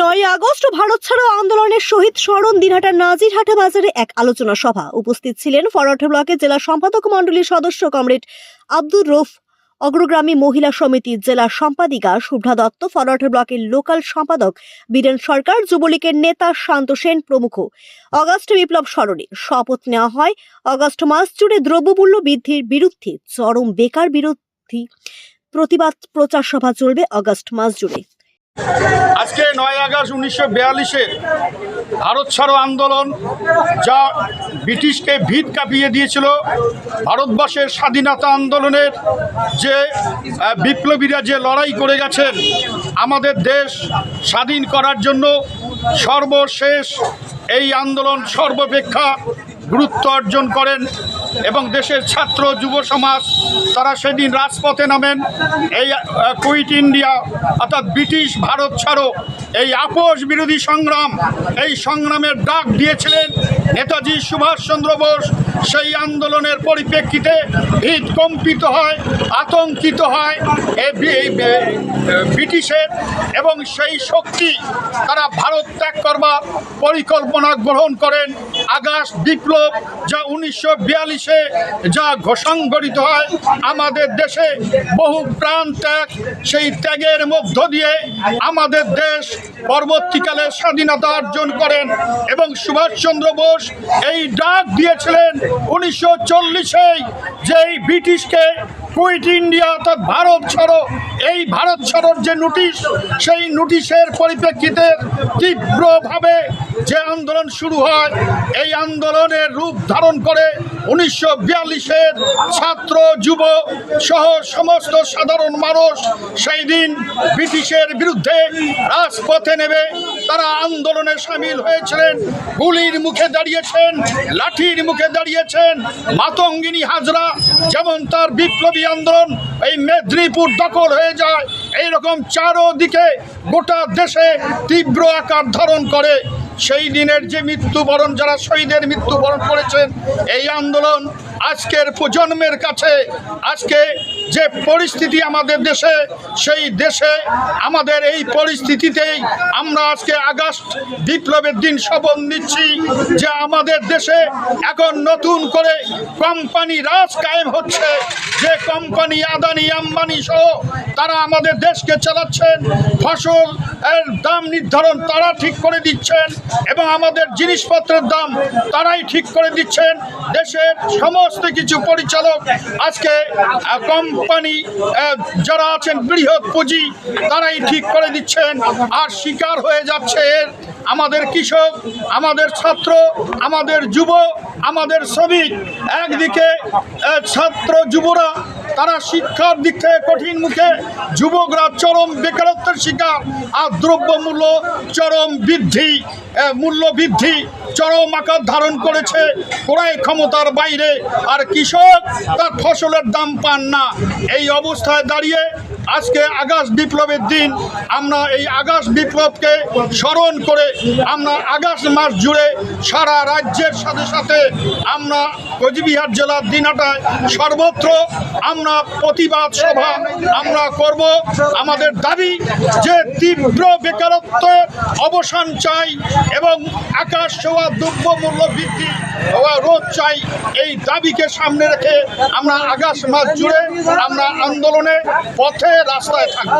নয় আগস্ট ভারত ছাড়ো আন্দোলনের শহীদ স্মরণ দিনহাটার নাজিরহাটা বাজারে এক আলোচনা সভা। উপস্থিত ছিলেন ফরওয়ার্ড ব্লকের জেলা সম্পাদক মণ্ডলীর সদস্য কমরেড আব্দুর রৌফ। অগ্রগ্রামী মহিলা সমিতির জেলা সম্পাদিকা শুভ্রা দত্ত ফরওয়ার্ড ব্লকের লোকাল সম্পাদক বীরেন সরকার, যুবলীগের নেতা শান্ত সেন প্রমুখ। অগাস্ট বিপ্লব স্মরণে শপথ নেওয়া হয়। অগস্ট মাস জুড়ে দ্রব্যমূল্য বৃদ্ধির বিরুদ্ধে চরম বেকার বিরোধী প্রতিবাদ প্রচার সভা চলবে অগস্ট মাস জুড়ে। আজকে আগস্ট উনিশশো বিয়াল্লিশের ভারত ছাড়ো আন্দোলন যা ব্রিটিশকে ভিত কাঁপিয়ে দিয়েছিল ভারতবর্ষের স্বাধীনতা আন্দোলনের যে বিপ্লবীরা যে লড়াই করে গেছেন, আমাদের দেশ স্বাধীন করার জন্য সর্বশেষ এই আন্দোলন সর্বাপেক্ষা গুরুত্ব অর্জন করেন এবং দেশের ছাত্র যুব সমাজ, তারা সেদিন রাজপথে নামেন, এই কুইট ইন্ডিয়া অর্থাৎ ব্রিটিশ ভারত ছাড়ো এই আপোষ বিরোধী সংগ্রাম, এই সংগ্রামের ডাক দিয়েছিলেন নেতাজি সুভাষচন্দ্র বোস। সেই আন্দোলনের পরিপ্রেক্ষিতে ভিত কম্পিত হয়, আতঙ্কিত হয় ব্রিটিশের এবং সেই শক্তি তারা ভারত ত্যাগ করবার পরিকল্পনা গ্রহণ করেন। আগস্ট বিপ্লব যা উনিশশো বিয়াল্লিশে যা সংগঠিত হয়, আমাদের দেশে বহু প্রাণ ত্যাগ, সেই ত্যাগের মধ্য দিয়ে আমাদের দেশ পরবর্তীকালে স্বাধীনতা অর্জন করেন এবং সুভাষচন্দ্র বোস এই ডাক দিয়েছিলেন উনিশশো চল্লিশে যে ব্রিটিশকে কুইট ইন্ডিয়া অর্থাৎ ভারত ছাড়ো, এই ভারত ছাড়োর যে নোটিশ, সেই নোটিশের পরিপ্রেক্ষিতে তীব্রভাবে যে আন্দোলন শুরু হয়, এই আন্দোলনের রূপ ধারণ করে উনিশশো বিয়াল্লিশের ছাত্র, যুব সহ সমস্ত সাধারণ মানুষ সেই দিন ব্রিটিশের বিরুদ্ধে রাজপথে নেবে তারা আন্দোলনে সামিল হয়েছিলেন। গুলির মুখে দাঁড়িয়েছেন, লাঠির মুখে দাঁড়িয়েছেন মাতঙ্গিনী হাজরা যেমন তার বিপ্লবী আন্দোলন এই মেদিনীপুর দখল হয়ে যায় এই এইরকম চারোদিকে গোটা দেশে তীব্র আকার ধারণ করে। সেই দিনের যে মৃত্যুবরণ, যারা শহীদের মৃত্যুবরণ করেছেন, এই আন্দোলন আজকের প্রজন্মের কাছে, আজকে যে পরিস্থিতি আমাদের দেশে, সেই দেশে আমাদের এই পরিস্থিতিতেই আমরা আজকে আগস্ট বিপ্লবের দিন শপথ নিচ্ছি যে আমাদের দেশে এখন নতুন করে কোম্পানি রাজ কায়েম হচ্ছে। যে কোম্পানি আদানি, আম্বানি সহ তারা আমাদের দেশকে চালাচ্ছেন, ফসল এর দাম নির্ধারণ তারা ঠিক করে দিচ্ছেন এবং আমাদের জিনিসপত্রের দাম তারাই ঠিক করে দিচ্ছেন। দেশের সমস্ত কিছু পরিচালক আজকে কোম্পানি যারা আছেন বৃহৎ পুঁজি, তারাই ঠিক করে দিচ্ছেন। আর শিকার হয়ে যাচ্ছে এর আমাদের কৃষক, আমাদের ছাত্র, আমাদের যুব, আমাদের শ্রমিক। একদিকে ছাত্র যুবরা, তারা শিক্ষার দিক থেকে কঠিন মুখে যুবকরা চরম বেকারত্বের শিকার, আর দ্রব্যমূল্য চরম বৃদ্ধি মূল্য বৃদ্ধি চরম আকার ধারণ করেছে। ক্রয় ক্ষমতার বাইরে আর কৃষক তার ফসলের দাম পান না। এই অবস্থায় দাঁড়িয়ে আজকে আগস্ট বিপ্লবের দিন, আমরা এই আগস্ট বিপ্লবকে স্মরণ করে আমরা আগস্ট মাস জুড়ে সারা রাজ্যের সাথে সাথে আমরা কোচবিহার জেলার দিনাটায় সর্বত্র আমরা প্রতিবাদ সভা আমরা করব। আমাদের দাবি যে তীব্র বেকারত্ব অবসান চাই এবং আকাশ ছোঁয়া দ্রব্য মূল্য বৃদ্ধি রোধ চাই, এই দাবিকে সামনে রেখে আমরা আগস্ট মাস জুড়ে আমরা আন্দোলনে পথে রাস্তায় থাকব।